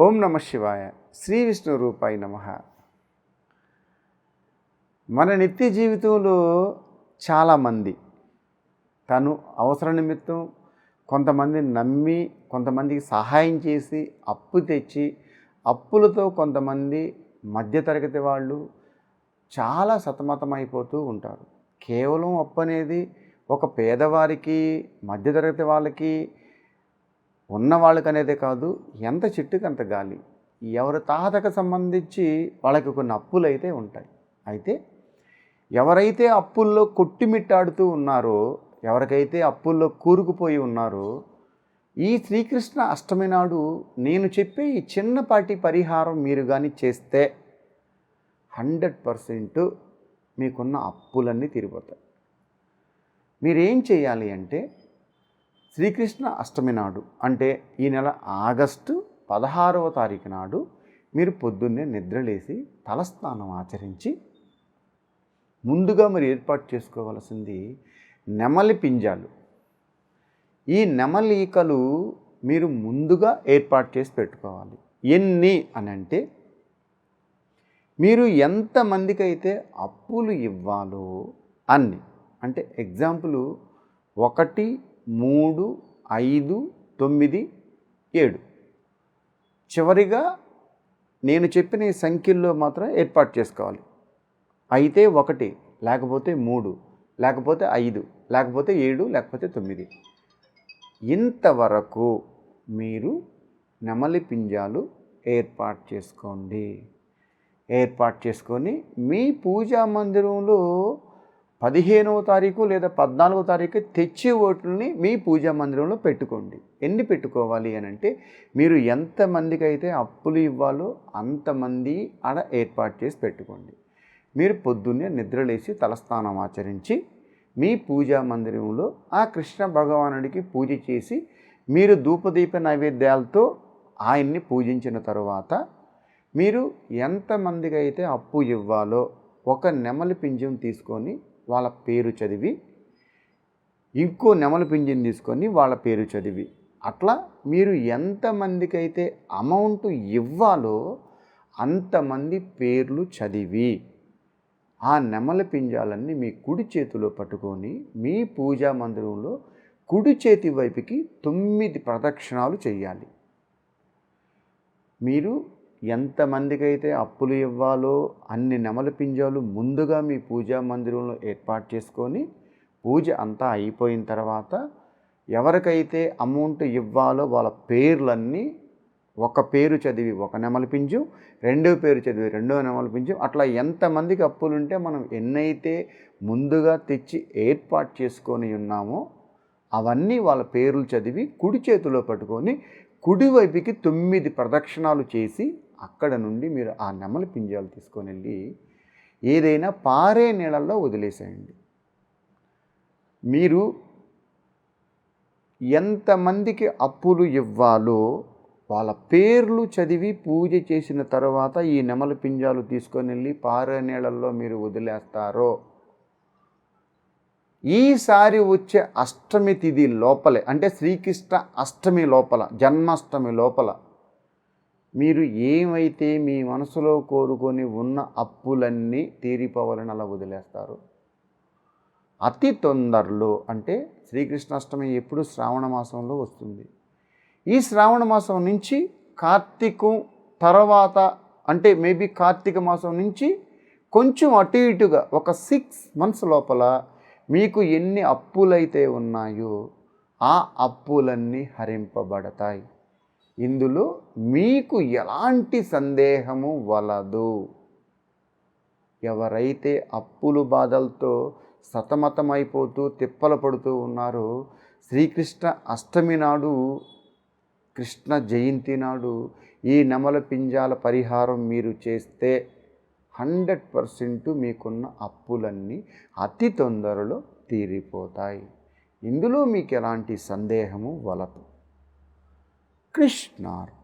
నమ శివాయ. శ్రీ విష్ణు రూపాయి నమ. మన నిత్య జీవితంలో చాలామంది తను అవసర నిమిత్తం కొంతమంది నమ్మి కొంతమందికి సహాయం చేసి అప్పు తెచ్చి అప్పులతో కొంతమంది మధ్యతరగతి వాళ్ళు చాలా సతమతమైపోతూ ఉంటారు. కేవలం అప్పు అనేది ఒక పేదవారికి మధ్యతరగతి వాళ్ళకి ఉన్న కాదు ఎంత చెట్టుకు అంత గాలి. ఎవరి తాతకు సంబంధించి వాళ్ళకి కొన్ని అప్పులు అయితే ఉంటాయి. అయితే ఎవరైతే అప్పుల్లో కొట్టిమిట్టాడుతూ ఉన్నారో ఎవరికైతే అప్పుల్లో కూరుకుపోయి ఉన్నారో ఈ శ్రీకృష్ణ అష్టమి నాడు నేను చెప్పే ఈ చిన్నపాటి పరిహారం మీరు కానీ చేస్తే హండ్రెడ్ పర్సెంట్ మీకున్న అప్పులన్నీ తిరిగిపోతాయి మీరేం చేయాలి అంటే శ్రీకృష్ణ అష్టమి నాడు అంటే ఈ నెల ఆగస్టు పదహారవ తారీఖు నాడు మీరు పొద్దున్నే నిద్రలేసి తలస్నానం ఆచరించి ముందుగా మీరు ఏర్పాటు చేసుకోవాల్సింది నెమలి పింజాలు. ఈ నెమలికలు మీరు ముందుగా ఏర్పాటు చేసి పెట్టుకోవాలి. ఎన్ని అని అంటే మీరు ఎంతమందికి అయితే అప్పులు ఇవ్వాలో అన్ని. అంటే ఎగ్జాంపుల్ ఒకటి మూడు ఐదు తొమ్మిది ఏడు. చివరిగా నేను చెప్పిన ఈ సంఖ్యల్లో మాత్రం ఏర్పాటు చేసుకోవాలి. అయితే ఒకటి లేకపోతే మూడు లేకపోతే ఐదు లేకపోతే ఏడు లేకపోతే తొమ్మిది. ఇంతవరకు మీరు నెమలి పింజాలు ఏర్పాటు చేసుకోండి. ఏర్పాటు చేసుకొని మీ పూజా మందిరంలో పదిహేనవ తారీఖు లేదా పద్నాలుగో తారీఖు తెచ్చి ఓట్లని మీ పూజా మందిరంలో పెట్టుకోండి. ఎన్ని పెట్టుకోవాలి అని అంటే మీరు ఎంతమందికి అయితే అప్పులు ఇవ్వాలో అంతమంది ఆడ ఏర్పాటు చేసి పెట్టుకోండి. మీరు పొద్దున్నే నిద్రలేసి తలస్నానం ఆచరించి మీ పూజా మందిరంలో ఆ కృష్ణ భగవానుడికి పూజ చేసి మీరు ధూపదీప నైవేద్యాలతో ఆయన్ని పూజించిన తరువాత మీరు ఎంతమందికి అయితే అప్పు ఇవ్వాలో ఒక నెమలి పింజం తీసుకొని వాళ్ళ పేరు చదివి ఇంకో నెమలి పింజం తీసుకొని వాళ్ళ పేరు చదివి. అట్లా మీరు ఎంతమందికి అయితే అమౌంట్ ఇవ్వాలో అంతమంది పేర్లు చదివి ఆ నెమలి పింజాలన్నీ మీ కుడి చేతిలో పట్టుకొని మీ పూజా మందిరంలో కుడి చేతి వైపుకి తొమ్మిది ప్రదక్షిణాలు చేయాలి మీరు ఎంతమందికైతే అప్పులు ఇవ్వాలో అన్ని నెమల పింజాలు ముందుగా మీ పూజా మందిరంలో ఏర్పాటు చేసుకొని పూజ అంతా అయిపోయిన తర్వాత ఎవరికైతే అమౌంట్ ఇవ్వాలో వాళ్ళ పేర్లన్నీ ఒక పేరు చదివి ఒక నెమల పింజు రెండో పేరు చదివి రెండో నెమల పింజు అట్లా ఎంతమందికి అప్పులుంటే మనం ఎన్నైతే ముందుగా తెచ్చి ఏర్పాటు చేసుకొని ఉన్నామో అవన్నీ వాళ్ళ పేర్లు చదివి కుడి చేతిలో పట్టుకొని కుడివైపుకి తొమ్మిది ప్రదక్షిణాలు చేసి అక్కడ నుండి మీరు ఆ నెమలి పింజాలు తీసుకొని వెళ్ళి ఏదైనా పారే నీళ్ళల్లో వదిలేసేయండి. మీరు ఎంతమందికి అప్పులు ఇవ్వాలో వాళ్ళ పేర్లు చదివి పూజ చేసిన తర్వాత ఈ నెమలి పింజాలు తీసుకొని వెళ్ళి పారే నీళ్ళల్లో మీరు వదిలేస్తారో? ఈసారి వచ్చే అష్టమి తిథి లోపలే అంటే శ్రీకృష్ణ అష్టమి లోపల జన్మాష్టమి లోపల మీరు ఏమైతే మీ మనసులో కోరుకొని ఉన్న అప్పులన్నీ తీరిపోవాలని అలా వదిలేస్తారు? అతి తొందరలో అంటే శ్రీకృష్ణాష్టమి ఎప్పుడు శ్రావణ మాసంలో వస్తుంది. ఈ శ్రావణ మాసం నుంచి కార్తీకం తర్వాత అంటే మేబీ కార్తీక మాసం నుంచి కొంచెం అటు ఇటుగా ఒక సిక్స్ మంత్స్ లోపల మీకు ఎన్ని అప్పులైతే ఉన్నాయో ఆ అప్పులన్నీ హరింపబడతాయి. ఇందులో మీకు ఎలాంటి సందేహము వలదు? ఎవరైతే అప్పులు బాధలతో సతమతమైపోతూ తిప్పలు పడుతూ ఉన్నారో శ్రీకృష్ణ అష్టమి నాడు కృష్ణ జయంతి నాడు ఈ నెమల పింజాల పరిహారం మీరు చేస్తే హండ్రెడ్ పర్సెంట్ మీకున్న అప్పులన్నీ అతి తొందరలో తీరిపోతాయి. ఇందులో మీకు ఎలాంటి సందేహము వలదు? कृष्णार्पण